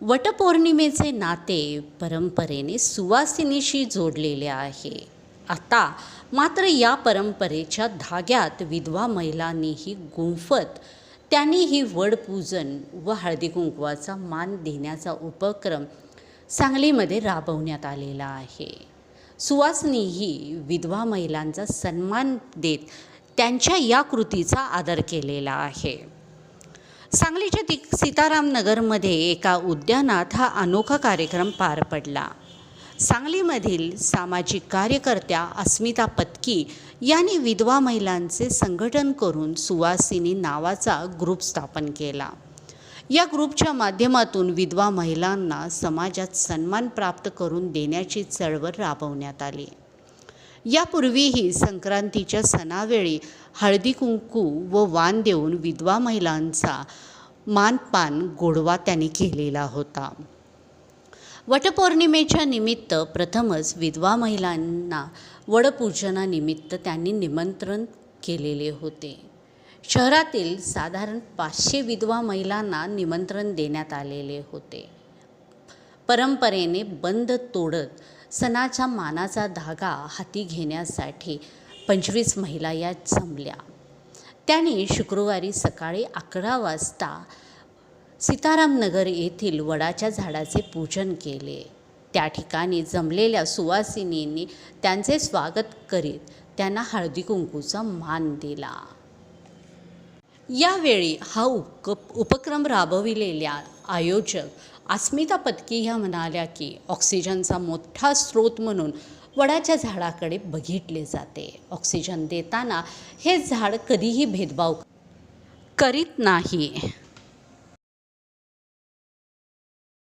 वटपौर्णिमेचे नाते परंपरेने सुवासिनीशी जोडलेले आहे. आता मात्र या परंपरेच्या धाग्यात विधवा महिलांनीही गुंफत त्यांनी ही वडपूजन व हळदी कुंकवाचा मान देण्याचा उपक्रम सांगलीमध्ये राबवण्यात आलेला आहे. सुवासनीही विधवा महिलांचा सन्मान देत त्यांच्या या कृतीचा आदर केलेला आहे. सांगलीच्या ति सीतारामनगरमध्ये एका उद्यानात हा अनोखा कार्यक्रम पार पडला. सांगलीमधील सामाजिक कार्यकर्त्या अस्मिता पत्की यांनी विधवा महिलांचे संघटन करून सुवासिनी नावाचा ग्रुप स्थापन केला. या ग्रुपच्या माध्यमातून विधवा महिलांना समाजात सन्मान प्राप्त करून देण्याची चळवळ राबवण्यात आली. यापूर्वीही संक्रांतीच्या सणावेळी हळदी कुंकू व वाण देऊन विधवा महिलांचा मानपान गोडवा त्यांनी केलेला होता. वटपौर्णिमेच्या निमित्त प्रथमच विधवा महिलांना वडपूजनानिमित्त त्यांनी निमंत्रण केलेले होते. शहरातील साधारण पाचशे विधवा महिलांना निमंत्रण देण्यात आलेले होते. परंपरेने बंद तोडत सणाच्या मानाचा धागा हाती घेण्यासाठी पंचवीस महिला यात जमल्या. त्यांनी शुक्रवारी सकाळी अकरा वाजता सीतारामनगर येथील वडाच्या झाडाचे पूजन केले. त्या ठिकाणी जमलेल्या सुवासिनींनी त्यांचे स्वागत करीत त्यांना हळदी कुंकूचा मान दिला. यावेळी हा उप उपक्रम राबविलेल्या आयोजक अस्मिता पत्की ह्या म्हणाल्या की ऑक्सिजनचा मोठा स्रोत म्हणून वडाच्या झाडाकडे बघितले जाते. ऑक्सिजन देताना हे झाड कधीही भेदभाव करीत नाही.